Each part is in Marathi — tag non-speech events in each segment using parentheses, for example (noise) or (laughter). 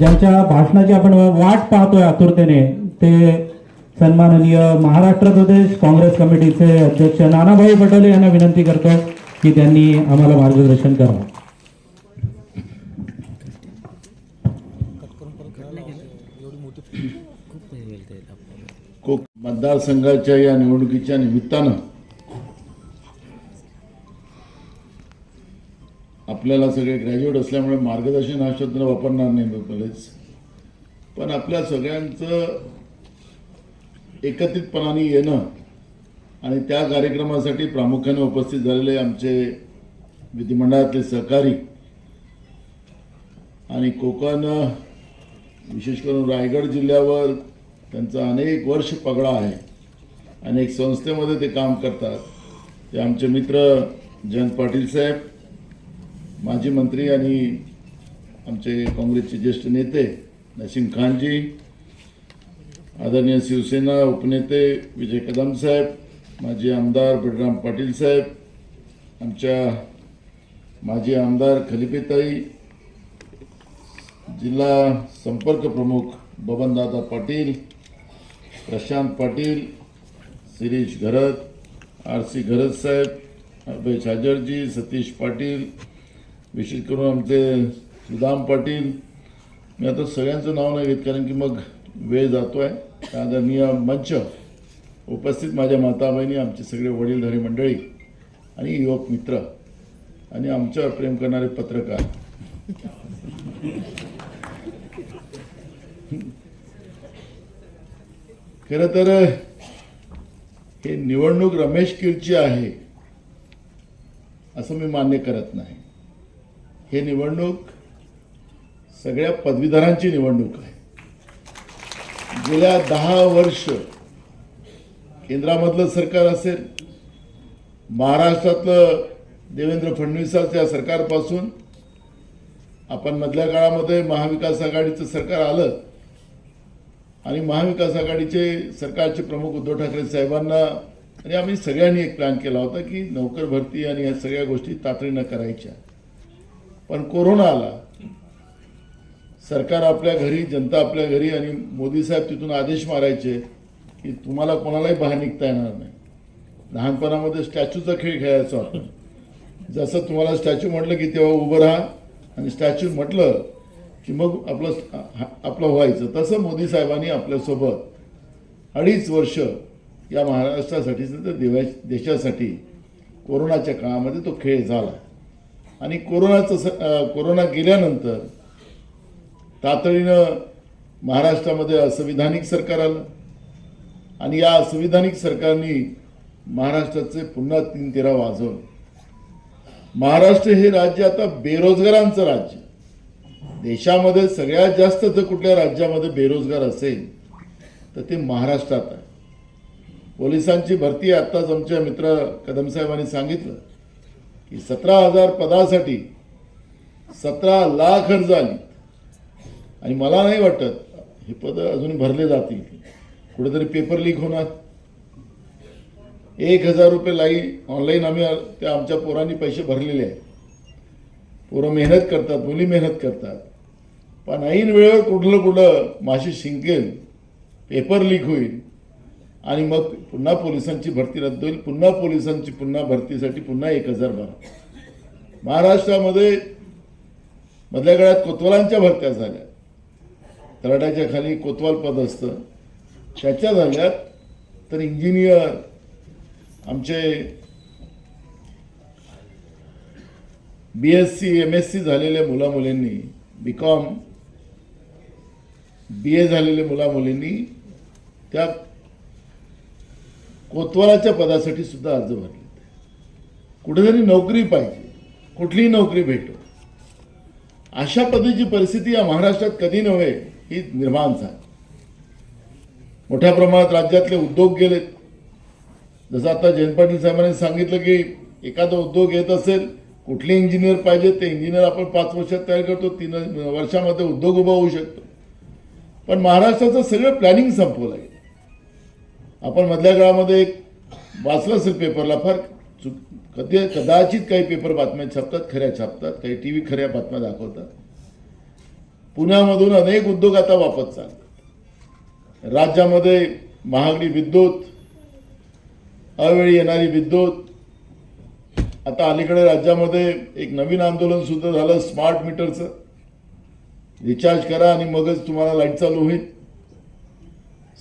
ज्यांच्या भाषणाची आपण वाट पाहतोय आतुरतेने ते सन्माननीय महाराष्ट्र प्रदेश काँग्रेस कमिटीचे अध्यक्ष नानाभाई पटोले यांना विनंती करतो की त्यांनी आम्हाला मार्गदर्शन करावं मतदारसंघाच्या या निवडणुकीच्या निमित्तानं आपल्याला सगळे ग्रॅज्युएट असल्यामुळे मार्गदर्शन हा शब्द वापरणार नाही मी पहिलेच पण आपल्या सगळ्यांचं एकत्रितपणाने येणं आणि त्या कार्यक्रमासाठी प्रामुख्याने उपस्थित झालेले आमचे विधिमंडळातले सहकारी आणि कोकण विशेष करून रायगड जिल्ह्यावर त्यांचा अनेक वर्ष पगडा आहे. अनेक संस्थेमध्ये ते काम करतात. ते आमचे मित्र जयंत पाटील साहेब माजी मंत्री आणि आमचे काँग्रेसचे ज्येष्ठ नेते नसीम खानजी आदरणीय शिवसेना उपनेते विजय कदम साहेब माजी आमदार बलराम पाटील साहेब आमच्या माजी आमदार खलिपेताई जिल्हा संपर्क प्रमुख बबनदादा पाटील प्रशांत पाटील शिरीष घरत आर सी घरत साहेब अभय छाजरजी सतीश पाटील विशेष करून आमचे सुदाम पाटील. मी आता सगळ्यांचं नाव नाही घेत कारण की मग वेळ जातो आहे आदरणीय मंच उपस्थित माझ्या माता बहिणी आमचे सगळे वडीलधारी मंडळी आणि युवक मित्र आणि आमच्यावर प्रेम करणारे पत्रकार. खरं तर हे निवडणूक रमेश किरची आहे असं मी मान्य करत नाही. हे निवडणूक सगळ्या पदवीधरांची निवडणूक आहे. गेल्या दहा वर्ष केंद्रामधलं सरकार असेल महाराष्ट्रातलं देवेंद्र फडणवीसाच्या सरकारपासून आपण मधल्या काळामध्ये महाविकास आघाडीचं सरकार आलं आणि महाविकास आघाडीचे सरकारचे प्रमुख उद्धव ठाकरे साहेबांना आणि आम्ही सगळ्यांनी एक प्लॅन केला होता की नोकर भरती आणि या सगळ्या गोष्टी तातडीनं करायच्या. पण कोरोना आला. सरकार आपल्या घरी जनता आपल्या घरी आणि मोदी साहेब तिथून आदेश मारायचे की तुम्हाला कोणालाही बाहेर निघता येणार नाही. लहानपणामध्ये स्टॅच्यूचा खेळ खेळायचो आपण. जसं तुम्हाला स्टॅच्यू म्हटलं की तेव्हा उभं राहा आणि स्टॅच्यू म्हटलं की मग आपलं आपलं व्हायचं. तसं मोदी साहेबांनी आपल्यासोबत अडीच वर्ष या महाराष्ट्रासाठी तर देवा देशासाठी कोरोनाच्या काळामध्ये तो खेळ झाला. आणि कोरोनाचं स कोरोना गेल्यानंतर तातडीनं महाराष्ट्रामध्ये असंविधानिक सरकार आलं. आणि या असंविधानिक सरकारने महाराष्ट्राचे पुन्हा तीन तेरा वाजवलं. महाराष्ट्र हे राज्य आता बेरोजगारांचं राज्य. देशामध्ये सगळ्यात जास्त जर कुठल्या राज्यामध्ये बेरोजगार असेल तर ते महाराष्ट्रात आहे. पोलिसांची भरती आत्ताच आमच्या मित्र कदमसाहेबांनी सांगितलं. की सतरा हजार पदासाठी सतरा लाख अर्ज आली. आणि मला नाही वाटत हे पद अजून भरले जातील. कुठेतरी पेपर लीक होणार. एक हजार रुपये लाई ऑनलाईन आम्ही त्या आमच्या पोरांनी पैसे भरलेले आहेत. पोरं मेहनत करतात मुली मेहनत करतात. पण ऐन वेळेवर कुठलं कुठं माशी शिंकेल पेपर लीक होईल. आणि मग पुन्हा पोलिसांची भरती रद्द होईल. पुन्हा पोलिसांची पुन्हा भरतीसाठी पुन्हा एक हजार भरा महाराष्ट्रामध्ये मधल्या काळात कोतवालांच्या भरत्या झाल्या. तलाट्याच्या खाली कोतवाल पद असतं. त्याच्या झाल्यात तर इंजिनियर आमचे B S C M S C झालेल्या मुलामुलींनी बी कॉम बी ए झालेल्या मुलामुलींनी त्या कोतवालाच्या पदासाठी सुद्धा अर्ज भरले कुठेतरी नोकरी पाहिजे कुठलीही नोकरी भेटो. अशा पद्धतीची परिस्थिती या महाराष्ट्रात कधी नव्हे ही निर्माण झाली. मोठ्या प्रमाणात राज्यातले उद्योग गेलेत. जसं आता जयंत पाटील साहेबांनी सांगितलं की एखादा उद्योग येत असेल कुठले इंजिनियर पाहिजे ते इंजिनियर आपण पाच वर्षात तयार करतो तीन वर्षामध्ये उद्योग उभा होऊ शकतो. पण महाराष्ट्राचं सगळं प्लॅनिंग संपवलं आहे आपण मधल्या काळामध्ये एक वाचलं असेल पेपरला फार चुक कधी कदाचित काही पेपर बातम्या छापतात खऱ्या छापतात काही टी व्ही खऱ्या बातम्या दाखवतात. पुण्यामधून अनेक उद्योग आता वापस चालतात. राज्यामध्ये महागडी विद्युत अवेळी येणारी विद्युत आता अलीकडे राज्यामध्ये एक नवीन आंदोलन सुद्धा झालं स्मार्ट मीटरचं रिचार्ज करा आणि मगच तुम्हाला लाइट चालू होईल.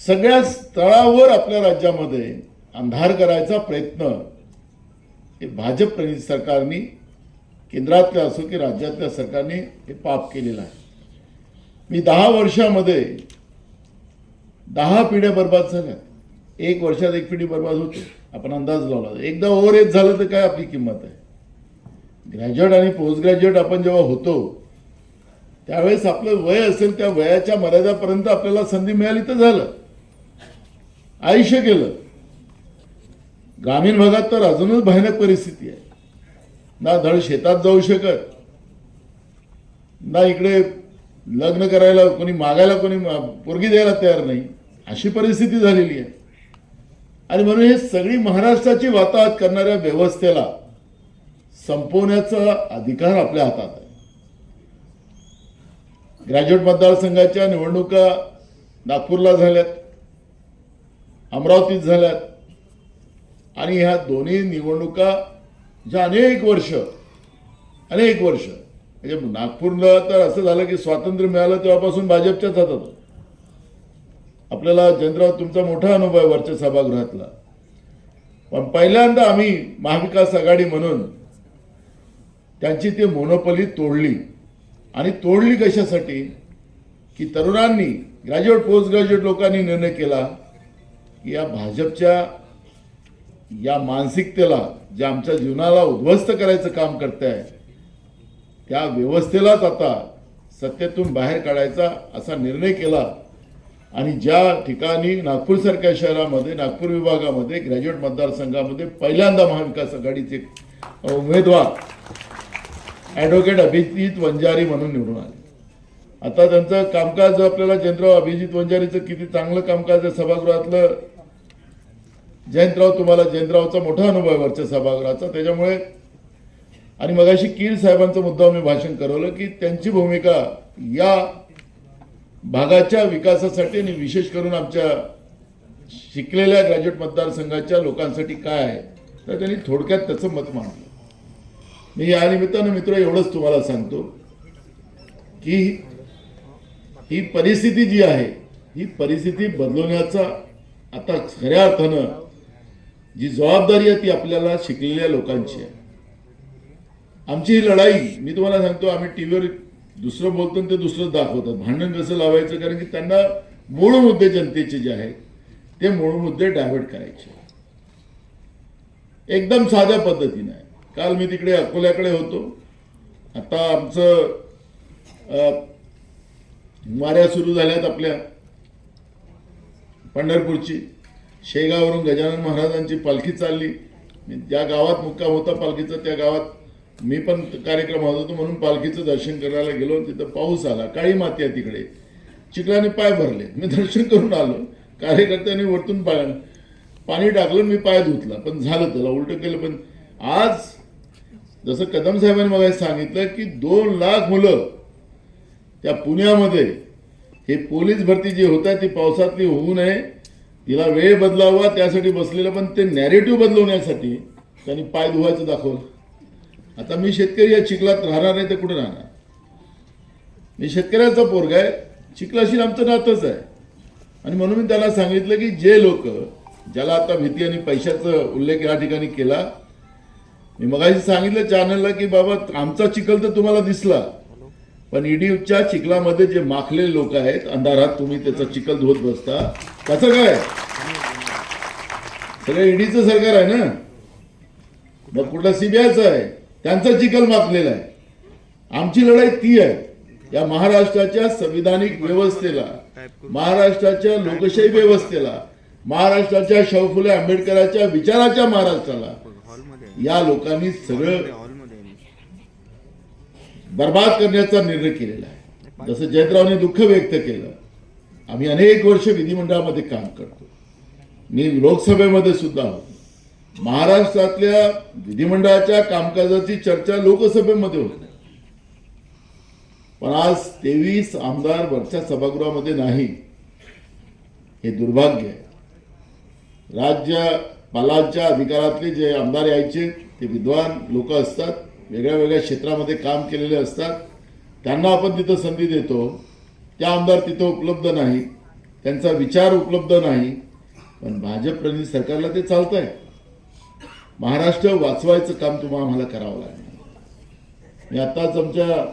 सगळ्या स्तरावर आपल्या राज्यामध्ये अंधार करायचा प्रयत्न हे भाजप प्रणित सरकारने केंद्रातल्या असो की राज्यातल्या सरकारने हे पाप केलेलं आहे. मी दहा वर्षामध्ये दहा पिढ्या बर्बाद झाल्या. एक वर्षात एक पिढी बर्बाद होते. आपण अंदाज लावला. एकदा ओव्हर एज झालं तर काय आपली किंमत आहे? ग्रॅज्युएट आणि पोस्ट ग्रॅज्युएट आपण जेव्हा होतो त्यावेळेस आपलं वय असेल त्या वयाच्या मर्यादापर्यंत आपल्याला संधी मिळाली तर झालं. आयुष्य केलं. ग्रामीण भागात तर अजूनच भयानक परिस्थिती आहे. ना धड शेतात जाऊ शकत ना इकडे लग्न करायला कोणी मागायला कोणी पोरगी द्यायला तयार नाही. अशी परिस्थिती झालेली आहे. आणि म्हणून हे सगळी महाराष्ट्राची वाताहत करणाऱ्या व्यवस्थेला संपवण्याचा अधिकार आपल्या हातात आहे. ग्रॅज्युएट मतदारसंघाच्या निवडणुका नागपूरला झाल्यात. अमरावतीत झाल्यात. आणि ह्या दोन्ही निवडणुका ज्या अनेक वर्ष अनेक वर्ष म्हणजे नागपूरला तर असं झालं की स्वातंत्र्य मिळालं तेव्हापासून भाजपच्याच हातात. आपल्याला जयंतराव तुमचा मोठा अनुभव आहे वरच्या सभागृहातला. पण पहिल्यांदा आम्ही महाविकास आघाडी म्हणून त्यांची ती मोनोपली तोडली. आणि तोडली कशासाठी? की तरुणांनी ग्रॅज्युएट पोस्ट ग्रॅज्युएट लोकांनी निर्णय केला. की या भाजपच्या या मानसिकतेला जे आमच्या जीवनाला उद्ध्वस्त करायचं काम करत आहे त्या व्यवस्थेलाच आता सत्तेतून बाहेर काढायचा असा निर्णय केला. आणि ज्या ठिकाणी नागपूरसारख्या शहरामध्ये नागपूर विभागामध्ये ग्रॅज्युएट मतदारसंघामध्ये पहिल्यांदा महाविकास आघाडीचे उमेदवार ॲडव्होकेट अभिजित वंजारी म्हणून निवडून आले. आता त्यांचं कामकाज आपल्याला जयंतराव अभिजित वंजारीचं किती चांगलं कामकाज आहे सभागृहातलं जयंतराव तुम्हाला जयंतरावचा मोठा अनुभव आहे वरच्या सभागृहाचा. त्याच्यामुळे आणि मगाशी कीर साहेबांचा मुद्दा मी भाषण करवलं की त्यांची भूमिका या भागाच्या विकासासाठी आणि विशेष करून आमच्या शिकलेल्या ग्रॅज्युएट मतदारसंघाच्या लोकांसाठी काय आहे तर त्यांनी थोडक्यात त्याचं मत मांडलं. मी या निमित्तानं मित्र एवढंच तुम्हाला सांगतो की ही परिस्थिती जी आहे ही परिस्थिती बदलवण्याचा आता खऱ्या अर्थानं जी जबाबदारी आहे ती आपल्याला शिकलेल्या लोकांची आहे. आमची ही लढाई मी तुम्हाला सांगतो आम्ही टीव्हीवर दुसरं बोलतो ते दुसरंच दाखवतात. भांडण कसं लावायचं? कारण की त्यांना मूळ मुद्दे जनतेचे जे आहेत ते मूळ मुद्दे डायव्हर्ट करायचे. एकदम साध्या पद्धतीने. आहे काल मी तिकडे अकोल्याकडे होतो. आता आमचं वाऱ्या सुरू झाल्यात आपल्या. पंढरपूरची. शेगाववरून गजानन महाराजांची पालखी चालली. मी ज्या गावात मुक्काम होता पालखीचा त्या गावात मी पण कार्यक्रम होत होतो म्हणून पालखीचं दर्शन करायला गेलो. तिथं पाऊस आला. काळी माती आहे तिकडे. चिखलाने पाय भरले. मी दर्शन करून आलो. कार्यकर्त्यांनी वरतून पा पाणी टाकलं मी पाय धुतला. पण झालं त्याला उलटं केलं. पण आज जसं कदम साहेबांनी मला सांगितलं की दोन लाख मुलं त्या पुण्यामध्ये हे पोलीस भरती जी होत आहे ती पावसातली होऊ नये. तिला वेळ बदलावा त्यासाठी बसलेलं पण ते नॅरेटिव्ह बदलवण्यासाठी त्यांनी पाय धुवायचं दाखवलं. आता मी शेतकरी या चिखलात राहणार नाही तर कुठे राहणार? मी शेतकऱ्याचा पोरगा आहे चिखलाशी आमचं नातंच आहे. आणि म्हणून मी त्याला सांगितलं की जे लोक ज्याला आता भीती आणि पैशाचा उल्लेख या ठिकाणी केला मी मगाशी सांगितलं चॅनलला की बाबा आमचा चिखल तर तुम्हाला दिसला. पण ईडीच्या चिखलामध्ये जे माखलेले लोक आहेत अंधारात तुम्ही त्याचा चिखल धुवत बसता त्याचं काय? सगळं ईडीचं सरकार आहे ना? मग कुठलं सीबीआयचं आहे? त्यांचा चिखल माखलेला आहे. आमची लढाई ती आहे. या महाराष्ट्राच्या संविधानिक व्यवस्थेला महाराष्ट्राच्या लोकशाही व्यवस्थेला महाराष्ट्राच्या शाहू फुले आंबेडकरांच्या विचाराच्या महाराष्ट्राला या लोकांनी सगळं बर्बाद करण्याचा निर्णय केलेला आहे. जसं जयंतरावने दुःख व्यक्त केलं आम्ही अनेक वर्ष विधिमंडळामध्ये काम करतो. मी लोकसभेमध्ये सुद्धा होतो. महाराष्ट्रातल्या विधिमंडळाच्या कामकाजाची चर्चा लोकसभेमध्ये होते. पण आज तेवीस आमदार वरच्या सभागृहामध्ये नाही हे दुर्भाग्य आहे. राज्य पालाच्या अधिकारातले जे आमदार यायचे ते विद्वान लोक असतात. वेगळ्या वेगळ्या क्षेत्रामध्ये काम केलेले असतात. त्यांना आपण तिथं संधी देतो. त्या आमदार तिथं उपलब्ध नाही. त्यांचा विचार उपलब्ध नाही. पण भाजप प्रणित सरकारला ते चालत आहे महाराष्ट्र वाचवायचं काम तुम्हाला आम्हाला करावं लागेल. मी आत्ताच आमच्या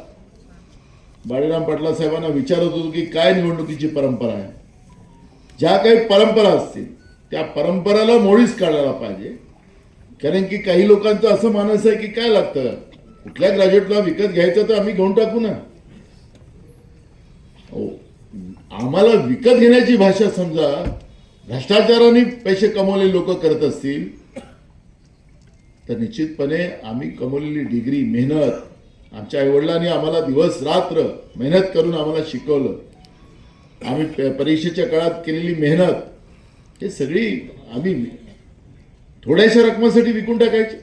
बाळीराम पाटला साहेबांना विचारत होतो की काय निवडणुकीची परंपरा आहे? ज्या काही परंपरा असतील त्या परंपराला मोडीच काढायला पाहिजे. कारण की काही लोकांचं असं मानस आहे की काय लागतं? कुठल्या ग्रॅज्युएटला विकत घ्यायचं तर आम्ही घेऊन टाकू ना. हो. आम्हाला विकत घेण्याची भाषा समजा भ्रष्टाचाराने पैसे कमवलेले लोक करत असतील तर निश्चितपणे आम्ही कमवलेली डिग्री मेहनत आमच्या आईवडिलांनी आम्हाला दिवस रात्र मेहनत करून आम्हाला शिकवलं. आम्ही परीक्षेच्या काळात केलेली मेहनत हे सगळी आम्ही थोड्याशा रकमेसाठी विकून टाकायची.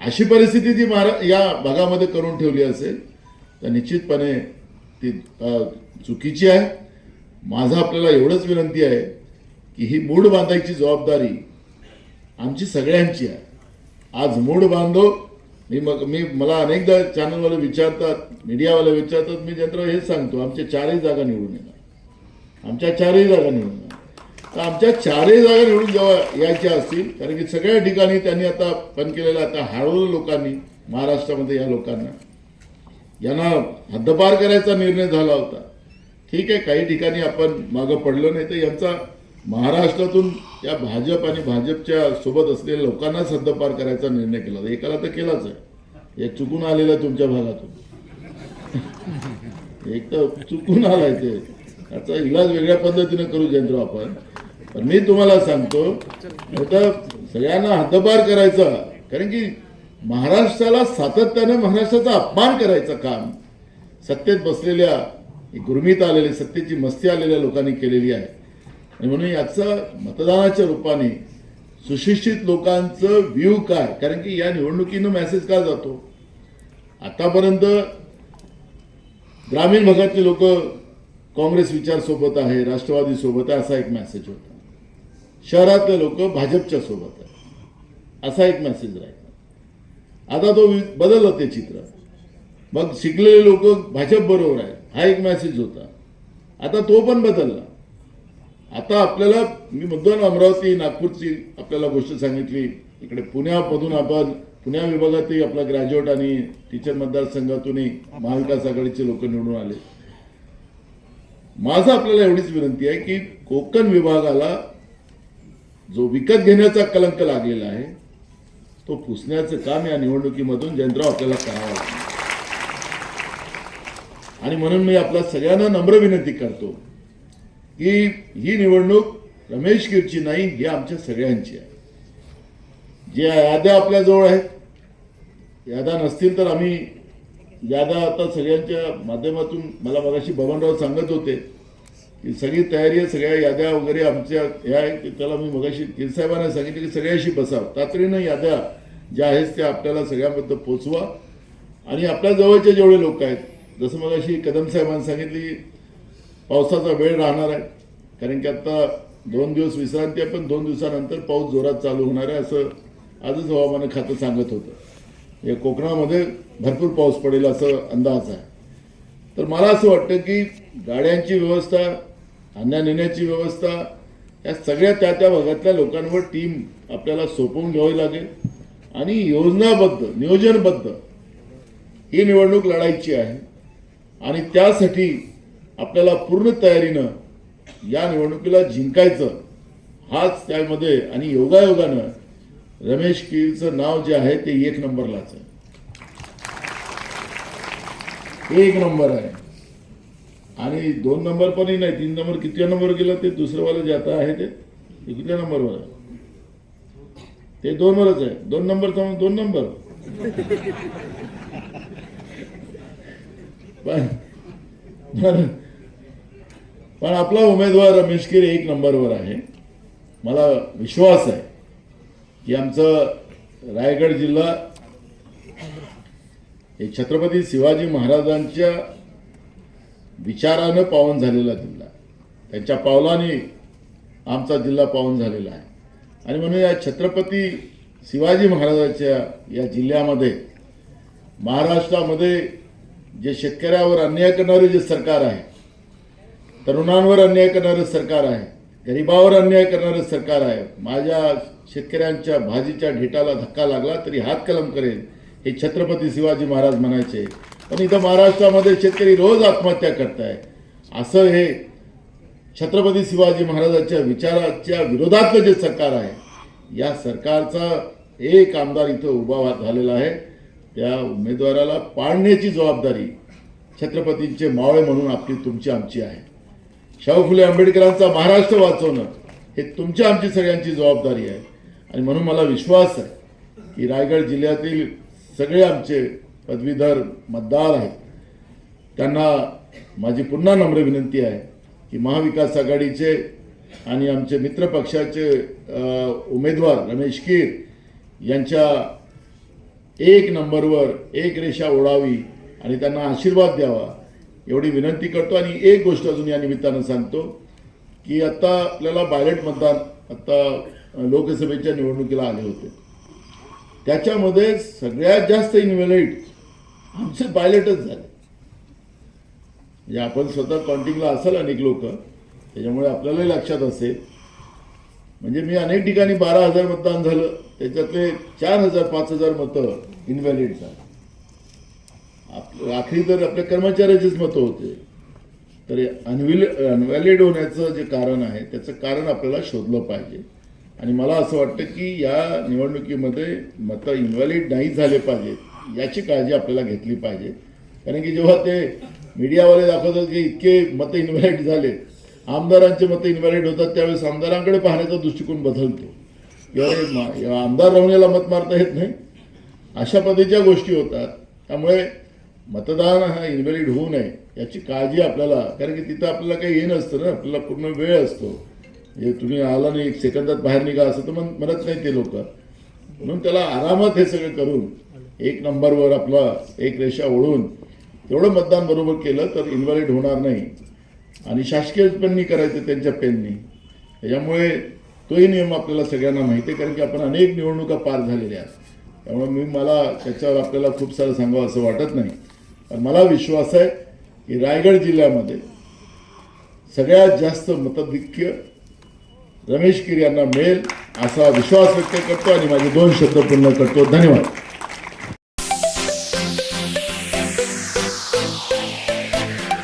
अशी परिस्थिती ती महारा या भागामध्ये करून ठेवली असेल तर निश्चितपणे ती चुकीची आहे. माझं आपल्याला एवढंच विनंती आहे की ही मूड बांधायची जबाबदारी आमची सगळ्यांची आहे. आज मूड बांधो. मी मग मी मला अनेकदा चॅनलवाले विचारतात मीडियावाले विचारतात मी जंत्र हेच सांगतो आमच्या चारही जागा निवडून येणार. आमच्या चारही जागा निवडून तर आमच्या चारही जागा निवडून जेव्हा यायच्या असतील कारण की सगळ्या ठिकाणी त्यांनी आता पण केलेलं आता हळवलं लोकांनी महाराष्ट्रामध्ये या लोकांना. यांना हद्दपार करायचा निर्णय झाला होता. ठीक आहे काही ठिकाणी आपण मागं पडलो नाही तर यांचा महाराष्ट्रातून या भाजप आणि भाजपच्या सोबत असलेल्या लोकांनाच हद्दपार करायचा निर्णय केला होता. एकाला तर केलाच आहे. हे चुकून आलेलं आहे तुमच्या भागातून. एक तर चुकून आलाय ते. त्याचा इलाज वेगळ्या पद्धतीने करू जयंतराव आपण. पण मी तुम्हाला सांगतो आता सगळ्यांना हद्दपार करायचा कारण की महाराष्ट्राला सातत्याने महाराष्ट्राचा अपमान करायचं काम सत्तेत बसलेल्या गुरमीत आलेले सत्तेची मस्ती आलेल्या लोकांनी केलेली आहे. आणि म्हणून याचं मतदानाच्या रूपाने सुशिक्षित लोकांचं व्ह्यू काय? कारण की या निवडणुकीनं मेसेज का जातो? आतापर्यंत ग्रामीण भागातले लोक काँग्रेस विचार सोबत आहे राष्ट्रवादी सोबत आहे असा एक मेसेज होता. शहरातले लोक भाजपच्या सोबत आहे असा एक मेसेज राहिला. आता तो बदललं ते चित्र. मग शिकलेले लोक भाजप बरोबर आहे हा एक मेसेज होता. आता तो पण बदलला. आता आपल्याला मी मुद्दाम अमरावती नागपूरची आपल्याला गोष्ट सांगितली. इकडे पुण्यामधून आपण पुण्या विभागातही आपला ग्रॅज्युएट आणि टीचर मतदारसंघातूनही महाविकास आघाडीचे लोक निवडून आले. माझं आपल्याला एवढीच विनंती आहे की कोकण विभागाला जो विकत घेण्याचा कलंक लागलेला आहे तो पुसण्याचं काम या निवडणुकीमधून जयंतराव आपल्याला करावं आणि म्हणून मी आपल्या सगळ्यांना नम्र विनंती करतो की ही निवडणूक रमेश गिरची नाही ही आमच्या सगळ्यांची आहे. ज्या याद्या आपल्याजवळ आहेत याद्या नसतील तर आम्ही याद्या आता सगळ्यांच्या माध्यमातून मला मगाशी बबनराव सांगत होते की सगळी तयारी आहे सगळ्या याद्या वगैरे आमच्या ह्या आहेत की त्याला मी मगाशी किरसाहेबांना सांगितलं की सगळ्याशी बसाव तातडीनं याद्या ज्या आहेत त्या आपल्याला सगळ्यांबद्दल पोचवा. आणि आपल्या जवळचे जेवढे लोक आहेत जसं मगाशी कदम साहेबांनी सांगितली पावसाचा वेळ राहणार आहे. कारण की आता दोन दिवस विश्रांती आहे पण दोन दिवसानंतर पाऊस जोरात चालू होणार आहे असं आजच हवामान खातं सांगत होतं. या कोकणामध्ये भरपूर पाऊस पडेल असं अंदाज आहे. तर मला असं वाटतं की गाड्यांची व्यवस्था आणण्या नेण्याची व्यवस्था या सगळ्या त्या त्या भागातल्या लोकांवर टीम आपल्याला सोपवून घ्यावी लागेल. आणि योजनाबद्ध नियोजनबद्ध ही निवडणूक लढायची आहे. आणि त्यासाठी आपल्याला पूर्ण तयारीनं या निवडणुकीला जिंकायचं हाच त्यामध्ये आणि योगायोगानं रमेश किरचं नाव जे आहे ते एक नंबरलाच आहे. एक नंबर आहे. आणि दोन नंबर पणही नाही. तीन नंबर कितव्या नंबर गेलं ते दुसरंवालं जे आता आहे ते कितल्या नंबरवर आहे? ते दोनवरच आहे. दोन नंबर थांबून दोन नंबर. (laughs) पण पण- आपला उमेदवार रमेश कीर एक नंबरवर आहे. मला विश्वास आहे की आमचं रायगड जिल्हा हे छत्रपती शिवाजी महाराजांच्या विचारानं पावन झालेला जिल्हा त्यांच्या पावलाने आमचा जिल्हा पावन झालेला आहे. आणि म्हणून या छत्रपती शिवाजी महाराजाच्या या जिल्ह्यामध्ये महाराष्ट्रामध्ये जे शेतकऱ्यावर अन्याय करणारे जे सरकार आहे तरुणांवर अन्याय करणारं सरकार आहे गरिबावर अन्याय करणारं सरकार आहे माझ्या शेतकऱ्यांच्या भाजीच्या ढेटाला धक्का लागला तरी हात कलम करेल हे छत्रपती शिवाजी महाराज म्हणायचे. पण इथं महाराष्ट्रामध्ये शेतकरी रोज आत्महत्या करताय असं हे छत्रपती शिवाजी महाराजांच्या विचाराच्या विरोधातलं जे सरकार आहे या सरकारचा एक आमदार इथं उभा झालेला आहे. त्या उमेदवाराला पाळण्याची जबाबदारी छत्रपतींचे मावळे म्हणून आपली तुमची आमची आहे. शाहू फुले आंबेडकरांचा महाराष्ट्र वाचवणं हे तुमच्या आमची सगळ्यांची जबाबदारी आहे. आणि म्हणून मला विश्वास आहे की रायगड जिल्ह्यातील सगळे आमचे पदवीधर मतदार आहेत. त्यांना माझी पुन्हा नम्र विनंती आहे की महाविकास आघाडीचे आणि आमचे मित्र पक्षाचे उमेदवार रमेश कीर यांच्या एक नंबरवर एक रेषा ओढावी आणि त्यांना आशीर्वाद द्यावा एवढी विनंती करतो. आणि एक गोष्ट अजून या निमित्तानं सांगतो की आता आपल्याला बायलेट मतदान आता लोकसभेच्या निवडणुकीला आले होते. त्याच्यामध्ये सगळ्यात जास्त इन्व्हॅलिड आमचे पायलटच झाले. म्हणजे आपण स्वतः कॉन्टिंगला असाल अनेक लोक त्याच्यामुळे आपल्यालाही लक्षात असेल. म्हणजे मी अनेक ठिकाणी बारा हजार मतदान झालं त्याच्यातले चार हजार पाच हजार मतं इनव्हॅलिड झाले. आपलं आखरी तर आपल्या कर्मचाऱ्याचीच मतं होते. तर अनव्हिल अनव्हॅलिड होण्याचं जे कारण आहे त्याचं कारण आपल्याला शोधलं पाहिजे. आणि मला असं वाटतं की या निवडणुकीमध्ये मतं इन्व्हॅलिड नाही झाले पाहिजेत. याची काळजी आपल्याला घेतली पाहिजे. कारण की जेव्हा ते मीडियावाले दाखवतात की इतके मतं इन्व्हॅलिड झाले आमदारांचे मतं इन्व्हॅलिड होतात त्यावेळेस आमदारांकडे पाहण्याचा दृष्टिकोन बदलतो. एवढे आमदार राहण्याला मत मारता येत नाही. अशा पद्धतीच्या गोष्टी होतात. त्यामुळे मतदान हा इन्व्हॅलिड होऊ नये याची काळजी आपल्याला कारण की तिथं आपल्याला काही हे नसतं ना आपल्याला पूर्ण वेळ असतो. म्हणजे तुम्ही आला नाही एक सेकंदात बाहेर निघा असं तर मग म्हणत नाही ते लोक. म्हणून त्याला आरामात हे सगळं करून एक नंबरवर आपला एक रेषा ओढून तेवढं मतदान बरोबर केलं तर इन्व्हॅलिड होणार नाही. आणि शासकीय पेननी करायचं त्यांच्या पेननी. त्याच्यामुळे तोही नियम आपल्याला सगळ्यांना माहिती आहे कारण की आपण अनेक निवडणुका पार झालेल्या आहेत. त्यामुळे मी मला त्याच्यावर आपल्याला खूप सारं सांगावं असं वाटत नाही. पण मला विश्वास आहे की रायगड जिल्ह्यामध्ये सगळ्यात जास्त मतधिक्य रमेश कीर यांना मिळेल असा विश्वास व्यक्त करतो आणि माझे दोन शब्द पूर्ण करतो. धन्यवाद.